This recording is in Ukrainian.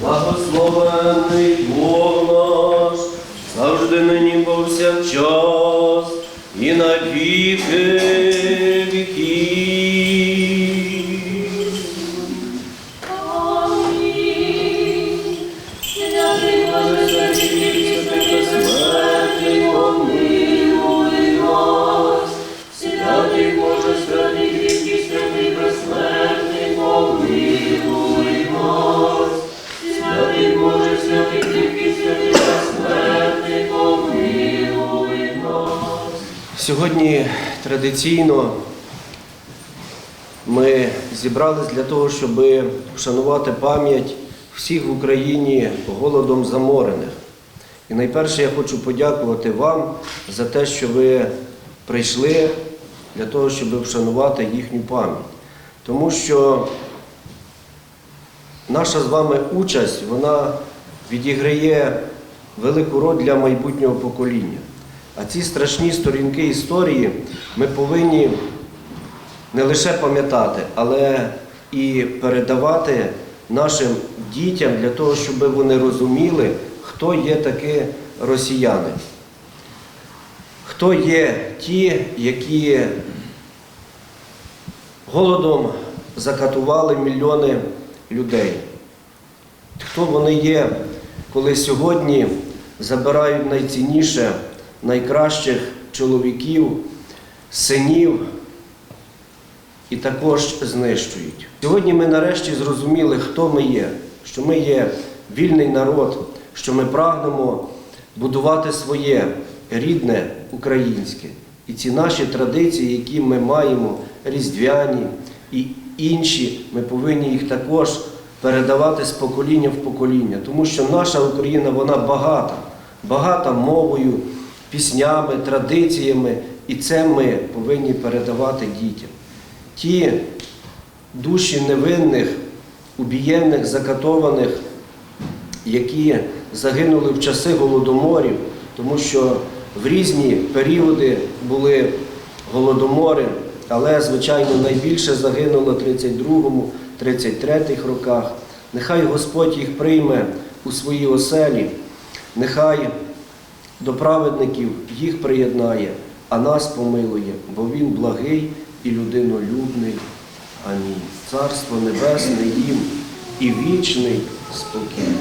благословений Бог наш, завжди нині повсякчас і на Сьогодні традиційно ми зібрались для того, щоб вшанувати пам'ять всіх в Україні голодом заморених. І найперше я хочу подякувати вам за те, що ви прийшли для того, щоб вшанувати їхню пам'ять. Тому що наша з вами участь, вона відіграє велику роль для майбутнього покоління. А ці страшні сторінки історії ми повинні не лише пам'ятати, але і передавати нашим дітям для того, щоб вони розуміли, хто є такі росіяни. Хто є ті, які голодом закатували мільйони людей. Хто вони є, коли сьогодні забирають найцінніше, найкращих чоловіків, синів і також знищують. Сьогодні ми нарешті зрозуміли, хто ми є, що ми є вільний народ, що ми прагнемо будувати своє рідне українське. І ці наші традиції, які ми маємо, різдвяні і інші, ми повинні їх також передавати з покоління в покоління, тому що наша Україна вона багата, багата мовою, піснями, традиціями, і це ми повинні передавати дітям. Ті душі невинних, убієнних, закатованих, які загинули в часи голодоморів, тому що в різні періоди були голодомори, але, звичайно, найбільше загинуло в 32-му, 33-х роках. Нехай Господь їх прийме у свої оселі, нехай до праведників їх приєднає, а нас помилує, бо Він благий і людинолюбний. Амінь. Царство Небесне їм і вічний спокій.